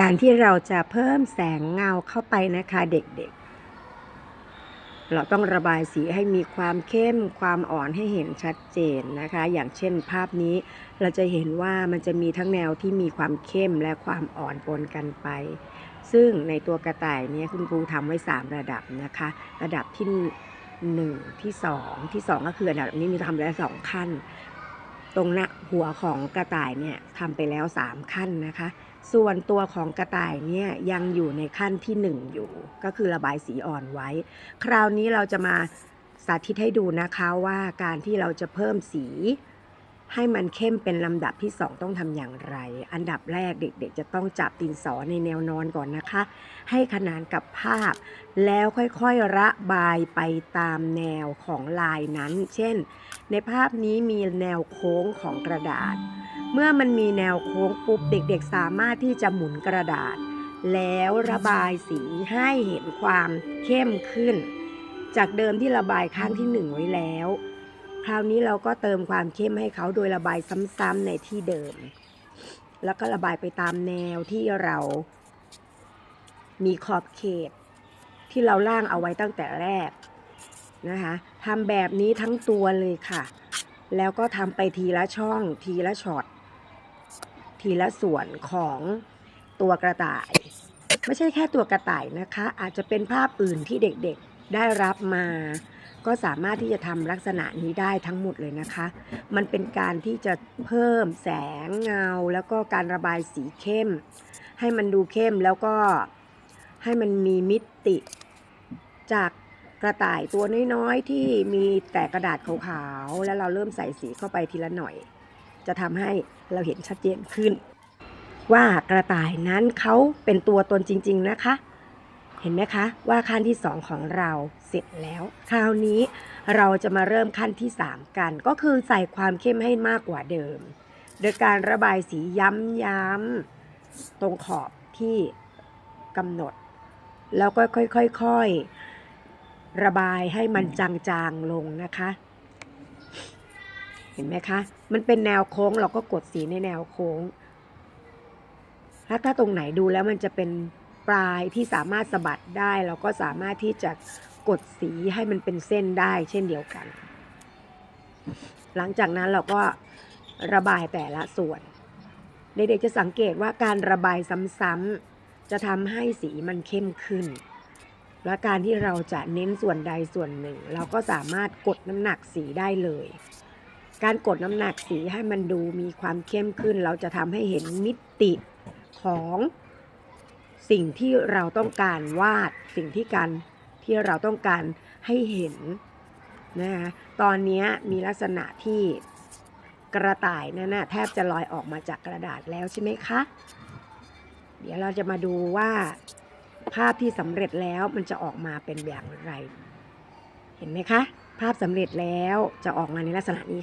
การที่เราจะเพิ่มแสงเงาเข้าไปนะคะเด็กๆ เราต้องระบายสีให้มีความเข้มความอ่อนให้เห็นชัดเจนนะคะ อย่างเช่นภาพนี้เราจะเห็นว่ามันจะมีทั้งแนวที่มีความเข้มและความอ่อนปนกันไป ซึ่งในตัวกระต่ายนี้คุณครูทำไว้ 3 ระดับนะคะ ระดับที่ 1 ที่ 2 ที่ 2 ก็คือระดับนี้มีทำแล้วสองขั้น ตรงหน้าหัวของกระต่ายเนี่ยทำไปแล้ว 3 ขั้นนะคะ ส่วนตัวของกระต่ายเนี่ยยังอยู่ในขั้นที่ 1 อยู่ ก็คือระบายสีอ่อนไว้ คราวนี้เราจะมาสาธิตให้ดูนะคะว่าการที่เราจะเพิ่มสี ให้มันเข้มเป็นลำดับที่ 2 ต้องทำอย่างไร อันดับแรกเด็กๆ จะต้องจับดินสอในแนวนอนก่อนนะคะ ให้ขนานกับภาพ แล้วค่อยๆ ระบายไปตามแนวของลายนั้น เช่น ในภาพนี้มีแนวโค้งของกระดาษ เมื่อมันมีแนวโค้งปุ๊บเด็กๆ สามารถที่จะหมุนกระดาษ แล้วระบายสีให้เห็นความเข้มขึ้น จากเดิมที่ระบายข้างที่หนึ่งไว้แล้ว คราวนี้เราก็เติมความเข้มให้เขาโดยระบายซ้ำๆในที่เดิม แล้วก็ระบายไปตามแนวที่เรา มีขอบเขต ที่เราล่างเอาไว้ตั้งแต่แรกนะคะทำแบบนี้ทั้งตัวเลยค่ะ แล้วก็ทำไปทีละช่องทีละช็อตทีละส่วนของตัวกระต่าย ไม่ใช่แค่ตัวกระต่ายนะคะ อาจจะเป็นภาพอื่นที่เด็กๆ ได้รับมาก็สามารถที่จะทำลักษณะนี้ได้ทั้งหมดเลยนะคะ มันเป็นการที่จะเพิ่มแสงเงา แล้วก็การระบายสีเข้ม ให้มันดูเข้มแล้วก็ให้มันมีมิติ จากกระต่ายตัวน้อยๆ ที่มีแต่กระดาษขาวๆ แล้วเราเริ่มใส่สีเข้าไปทีละหน่อย จะทำให้เราเห็นชัดเจนขึ้น ว่ากระต่ายนั้นเขาเป็นตัวตนจริง ๆ นะคะ เห็นไหมคะว่าขั้นที่ 2 ของเราเสร็จแล้ว คราวนี้เราจะมาเริ่มขั้นที่ 3 กัน ก็คือใส่ความเข้มให้มากกว่าเดิม โดยการระบายสีย้ำๆตรงขอบที่กำหนด แล้วก็ค่อยๆระบายให้มันจางๆลงนะคะ เห็นไหมคะ มันเป็นแนวโค้งเราก็กดสีในแนวโค้ง ถ้าถ้าตรงไหนดูแล้วมันจะเป็น ปลายที่สามารถสะบัดได้ เราก็สามารถที่จะกดสีให้มันเป็นเส้นได้เช่นเดียวกัน หลังจากนั้นเราก็ระบายแต่ละส่วน เด็กๆจะสังเกตว่าการระบายซ้ำๆจะทำให้สีมันเข้มขึ้น และการที่เราจะเน้นส่วนใดส่วนหนึ่ง เราก็สามารถกดน้ำหนักสีได้เลย การกดน้ำหนักสีให้มันดูมีความเข้มขึ้น เราจะทำให้เห็นมิติของ สิ่งที่เราต้องการวาดสิ่งที่การที่เราต้องการให้เห็นนะคะตอนนี้มีลักษณะที่กระต่ายนั่นนะแทบจะลอยออกมาจากกระดาษแล้วใช่ไหมคะ เดี๋ยวเราจะมาดูว่าภาพที่สำเร็จแล้วมันจะออกมาเป็นอย่างไร เห็นไหมคะ ภาพสำเร็จแล้วจะออกมาในลักษณะนี้